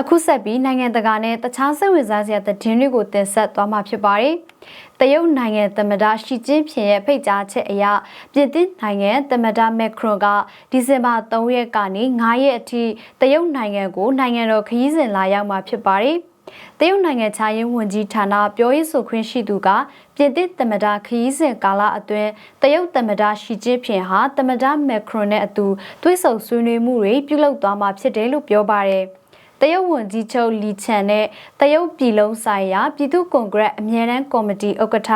အခုဆက်ပြီးနိုင်ငံတကာနဲ့တခြားစိတ်ဝင်စားစရာသတင်းတွေကိုတင်ဆက်သွားမှာဖြစ်ပါတယ်။တရုတ်နိုင်ငံသမ္မတရှီကျင်းဖျင်ရဲ့ဖိတ်ကြားချက်အရပြည်သစ်နိုင်ငံသမ္မတမက်ခရွန်ကဒီဇင်ဘာ3ရက်ကနေ9ရက်အထိတရုတ်နိုင်ငံကိုနိုင်ငံတော်ခရီးစဉ်လာရောက်မှာဖြစ်ပါတယ်။တရုတ်နိုင်ငံခြားရေးဝန်ကြီးဌာနပြောရေးဆိုခွင့်ရှိသူကပြည်သစ်သမ္မတခရီးစဉ်ကာလအတွင်းတရုတ်သမ္မတရှီကျင်းဖျင်ဟာသမ္မတမက်ခရွန်နဲ့အတူတွေ့ဆုံဆွေးနွေးမှုတွေပြုလုပ်သွားမှာဖြစ်တယ်လို့ပြောပါတယ်။ တရုတ်ဝန်ကြီးချုပ်လီချန်နဲ့တရုတ်ပြည်လုံးဆိုင်ရာပြည်သူ့ကွန်ဂရက်အမြဲတမ်းကော်မတီဥက္ကဋ္ဌ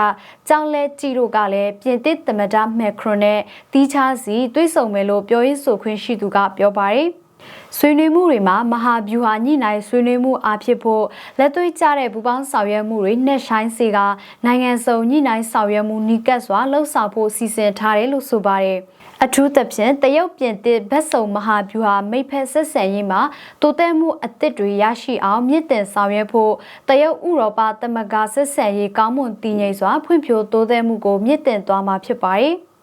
ကျောင်းလဲကြည်တို့ကလည်းပြင်သစ်သမ္မတမက်ခရွန်နဲ့တီးခြားစီတွေ့ဆုံမယ်လို့ပြောရေးဆိုခွင့်ရှိသူကပြောပါတယ် ဆွေးနွေးမှုတွေမှာမဟာဗျူဟာညှိနှိုင်းဆွေးနွေးမှုအဖြစ်ဖို့လက်တွေ့ကျတဲ့ပူပေါင်းဆောင်ရွက်မှုတွေနဲ့ဆိုင်စေကနိုင်ငံစုံညှိနှိုင်းဆောင်ရွက်မှုနီးကပ်စွာလှုပ်ဆောင်ဖို့စီစဉ်ထားတယ်လို့ဆိုပါတယ်။အထူးသဖြင့်တရုတ်ပြင်သစ်ဗတ်စုံမဟာဗျူဟာမိဖက်ဆက်ဆံရေးမှာတိုးတက်မှုအသစ်တွေရရှိအောင်မြင့်တင်ဆောင်ရွက်ဖို့တရုတ်ဥရောပသမဂ္ဂဆက်ဆံရေးကောင်းမွန်တည်ငြိမ်စွာဖွံ့ဖြိုးတိုးတက်မှုကိုမြင့်တင်သွားမှာဖြစ်ပါတယ်။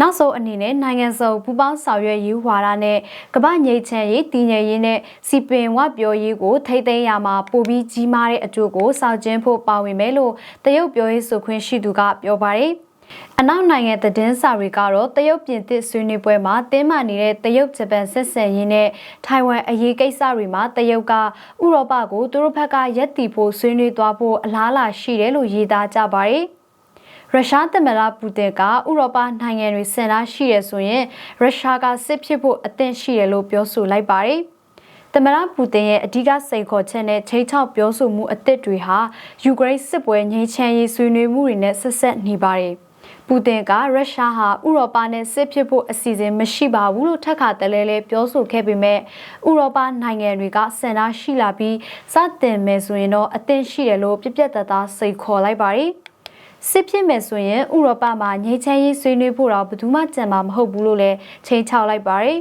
နောက်ဆုံးအနေနဲ့နိုင်ငံစုံပူးပေါင်းဆောင်ရွက်ရေးဝါဒနဲ့ကမ္ဘာငြိမ်းချမ်းရေးတည်ငြိမ်ရေးနဲ့စီပင်ဝပြောရေးကိုထိမ့်သိမ်းရမှာပိုပြီးကြီးမားတဲ့အကျိုးကိုစောင့်ကျဉ်ဖို့ပါဝင်မယ်လို့တရုတ်ပြောရေးဆိုခွင့်ရှိသူကပြောပါတယ်။အနောက်နိုင်ငံသတင်းစာတွေကတော့တရုတ်ပြင်သစ်ဆွေးနွေးပွဲမှာတင်းမာနေတဲ့တရုတ်ဂျပန်ဆက်ဆံရေးနဲ့ထိုင်ဝမ်အရေးကိစ္စတွေမှာတရုတ်ကဥရောပကိုသူတို့ဘက်ကရက်တီဖို့ဆွေးနွေးသွားဖို့အလားအလာရှိတယ်လို့ရေးသားကြပါတယ်။ ရုရှားသမ္မတပူတင်ကဥရောပနိုင်ငံတွေဆင်လာရှိရဆိုရင်ရုရှားကစစ်ဖြစ်ဖို့အသင့်ရှိတယ်လို့ပြောဆိုလိုက်ပါတယ်။သမ္မတပူတင်ရဲ့အဓိကစိန်ခေါ်ချက်နဲ့ချိန်ချောက်ပြောဆိုမှုအသစ်တွေဟာယူကရိန်းစစ်ပွဲငြိမ်းချမ်းရေးဆွေးနွေးမှုတွေနဲ့ဆက်ဆက်နေပါတယ်။ပူတင်ကရုရှားဟာဥရောပနဲ့စစ်ဖြစ်ဖို့အစီအစဉ်မရှိပါဘူးလို့ထပ်ခါတလဲလဲပြောဆိုခဲ့ပေမဲ့ဥရောပနိုင်ငံတွေကစံနာရှိလာပြီးစတင်မယ်ဆိုရင်တော့အသင့်ရှိတယ်လို့ပြပြတသားစိတ်ခေါ်လိုက်ပါတယ် စစ်ဖြစ်မယ်ဆိုရင်ဥရောပမှာငြိမ်းချမ်းရေးဆွေးနွေးဖို့တော့ဘယ်သူမှကြံမှာမဟုတ်ဘူးလို့လည်းချိန်ချောက်လိုက်ပါတယ်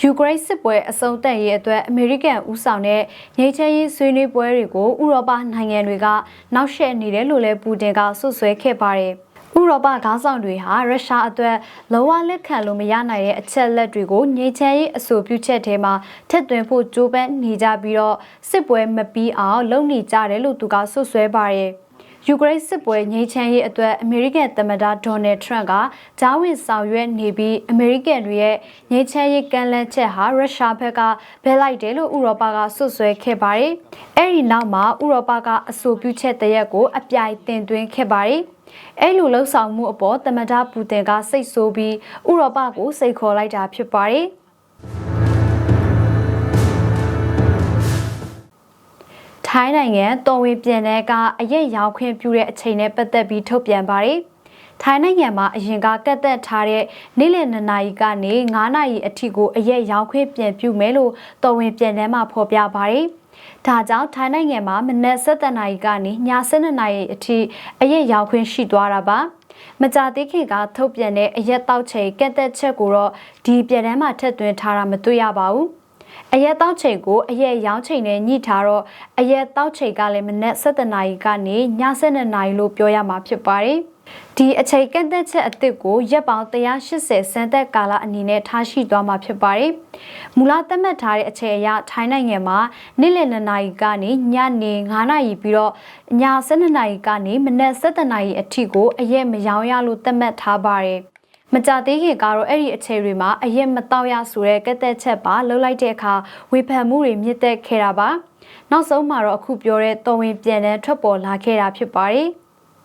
ယူကရိန်းစစ်ပွဲအဆုံးသတ်ရေးအတွက်အမေရိကန်ဦးဆောင်တဲ့ငြိမ်းချမ်းရေးဆွေးနွေးပွဲတွေကိုဥရောပနိုင်ငံတွေကနောက်ရှက်နေတယ်လို့လည်းပူတင်ကဆွဆွဲခဲ့ပါတယ်။ဥရောပခေါင်းဆောင်တွေဟာရုရှားအတွက်လောဝလက်ခံလို့မရနိုင်တဲ့အချက်လက်တွေကိုငြိမ်းချမ်းရေးအဆိုပြုချက်ထဲမှာထည့်သွင်းဖို့ကြိုးပမ်းနေကြပြီးတော့စစ်ပွဲမပြီးအောင်လုပ်နေကြတယ်လို့သူကဆွဆွဲပါတယ် ယူကရိန်းစစ်ပွဲငြိမ်းချမ်းရေးအတွက်အမေရိကန်သမ္မတဒေါ်နယ်ထရန့်ကဂျားဝင်ဆောင်ရွက်နေပြီးအမေရိကန်တွေရဲ့ငြိမ်းချမ်းရေးကမ်းလှမ်းချက်ဟာရုရှားဘက်ကဘဲလိုက်တယ်လို့ဥရောပကဆွဆွဲခဲ့ပါတယ်။အဲဒီနောက်မှာဥရောပကအဆိုပြုချက်တရက်ကိုအပြိုင်တင်သွင်းခဲ့ပါတယ်။အဲ့လိုလှုပ်ဆောင်မှုအပေါ်သမ္မတပူတင်ကစိတ်ဆိုးပြီးဥရောပကိုစိတ်ခေါ်လိုက်တာဖြစ်ပါတယ် ထိုင်းနိုင်ငံတော်ဝင်ပြည်နယ်ကအရက်ရောင်းခွင့်ပြုတဲ့အချိန်နဲ့ပတ်သက်ပြီးထုတ်ပြန်ပါတယ်။ထိုင်းနိုင်ငံမှာအရင်ကကတ်သက်ထားတဲ့နေ့လယ်2နာရီကနေ9နာရီအထိကိုအရက်ရောင်းခွင့်ပြန်ပြုမယ်လို့တော်ဝင်ပြည်နယ်မှာဖော်ပြပါတယ်။ဒါကြောင့်ထိုင်းနိုင်ငံမှာမနက်7:00နာရီကနေည7:00နာရီအထိအရက်ရောင်းခွင့်ရှိသွားတာပါမကြသေးခင်ကထုတ်ပြန်တဲ့အရက်တောက်ချိန်ကက်သက်ချက်ကိုတော့ဒီပြည်တန်းမှာထည့်သွင်းထားတာမတွေ့ရပါဘူး အရက်တောက်ချိန်ကိုအရက်ရောင်းချိန်နဲ့ညှိထားတော့အရက်တောက်ချိန်ကလည်းမနက်7:00နာရီကနေည7:00နာရီလို့ပြောရမှာဖြစ်ပါတယ်။ဒီအချိန်ကန့်သက်ချက်အသစ်ကိုရက်ပေါင်း180စံသက်ကာလအနေနဲ့ထားရှိသွားမှာဖြစ်ပါတယ်။မူလသတ်မှတ်ထားတဲ့အချိန်အရထိုင်းနိုင်ငံမှာနေ့လယ်2နာရီကနေညနေ9နာရီပြီးတော့ည12နာရီကနေမနက်7နာရီအထိကိုအရက်မရောင်းရလို့သတ်မှတ်ထားပါတယ်။ မကြသေးခင်ကတော့အဲ့ဒီအချိန်တွေမှာအရက်မတော့ရဆိုတဲ့ကက်သက်ချက်ပါလှုပ်လိုက်တဲ့အခါဝေဖန်မှုတွေမြင့်တက်ခဲ့တာပါ။နောက်ဆုံးမှာတော့အခုပြောတဲ့တော်ဝင်ပြန်တန်းထွက်ပေါ်လာခဲ့တာဖြစ်ပါတယ်။